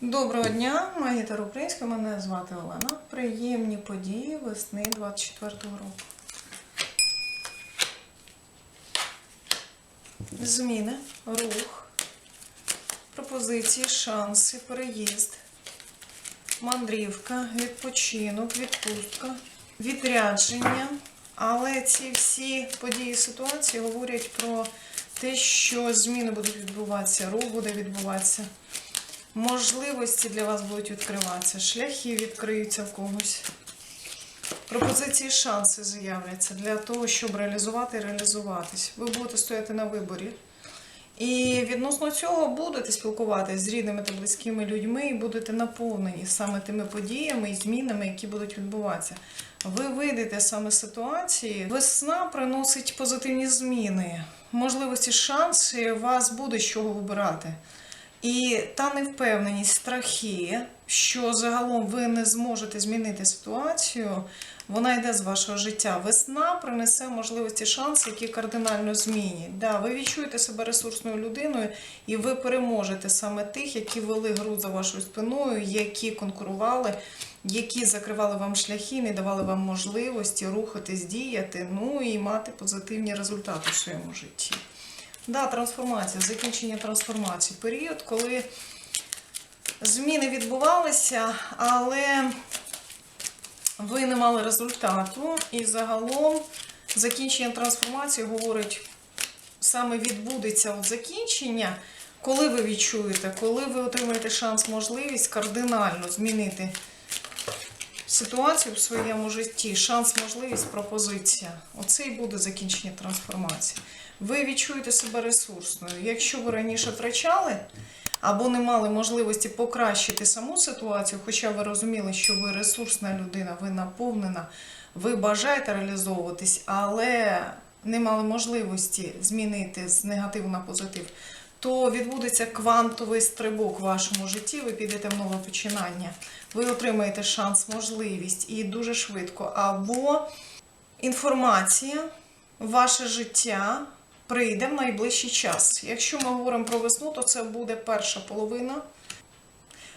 Доброго дня, магітар Українська, мене звати Олена. Приємні події весни 24-го року. Зміни, рух, пропозиції, шанси, переїзд, мандрівка, відпочинок, відпустка, відрядження. Але ці всі події ситуації говорять про те, що зміни будуть відбуватися, рух буде відбуватися. Можливості для вас будуть відкриватися, шляхи відкриються в когось. Пропозиції, шанси з'являться для того, щоб реалізувати і реалізуватись. Ви будете стояти на виборі. І відносно цього будете спілкуватися з рідними та близькими людьми і будете наповнені саме тими подіями і змінами, які будуть відбуватися. Ви вийдете саме з ситуації. Весна приносить позитивні зміни, можливості, шанси, у вас буде з чого вибирати. І та невпевненість, страхи, що загалом ви не зможете змінити ситуацію, вона йде з вашого життя. Весна принесе можливості, шанси, які кардинально змінять. Да, ви відчуєте себе ресурсною людиною, і ви переможете саме тих, які вели гру за вашою спиною, які конкурували, які закривали вам шляхи, не давали вам можливості рухатись, діяти, ну і мати позитивні результати в своєму житті. Да, трансформація, закінчення трансформації. Період, коли зміни відбувалися, але ви не мали результату. І загалом закінчення трансформації говорить, саме відбудеться от закінчення, коли ви відчуєте, коли ви отримаєте шанс, можливість кардинально змінити ситуацію в своєму житті, шанс, можливість, пропозиція. Оце і буде закінчення трансформації. Ви відчуєте себе ресурсною. Якщо ви раніше втрачали або не мали можливості покращити саму ситуацію, хоча ви розуміли, що ви ресурсна людина, ви наповнена, ви бажаєте реалізовуватись, але не мали можливості змінити з негативу на позитив, то відбудеться квантовий стрибок в вашому житті, ви підете в нове починання, ви отримаєте шанс, можливість і дуже швидко. Або інформація, ваше життя прийде в найближчий час. Якщо ми говоримо про весну, то це буде перша половина.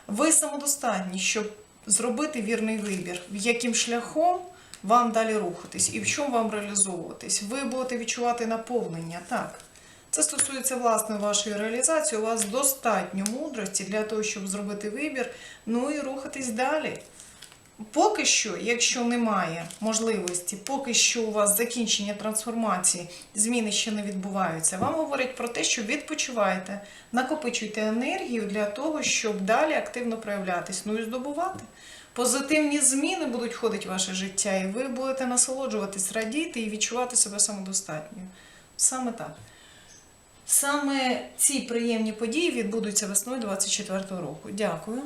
Ви самодостатні, щоб зробити вірний вибір, яким шляхом вам далі рухатись і в чому вам реалізовуватись. Ви будете відчувати наповнення, так. Це стосується власне вашої реалізації. У вас достатньо мудрості для того, щоб зробити вибір, ну і рухатись далі. Поки що, якщо немає можливості, поки що у вас закінчення трансформації, зміни ще не відбуваються, вам говорять про те, що відпочивайте, накопичуйте енергію для того, щоб далі активно проявлятись, ну і здобувати. Позитивні зміни будуть входити в ваше життя, і ви будете насолоджуватись, радіти і відчувати себе самодостатньою. Саме так. Саме ці приємні події відбудуться весною 24-го року. Дякую.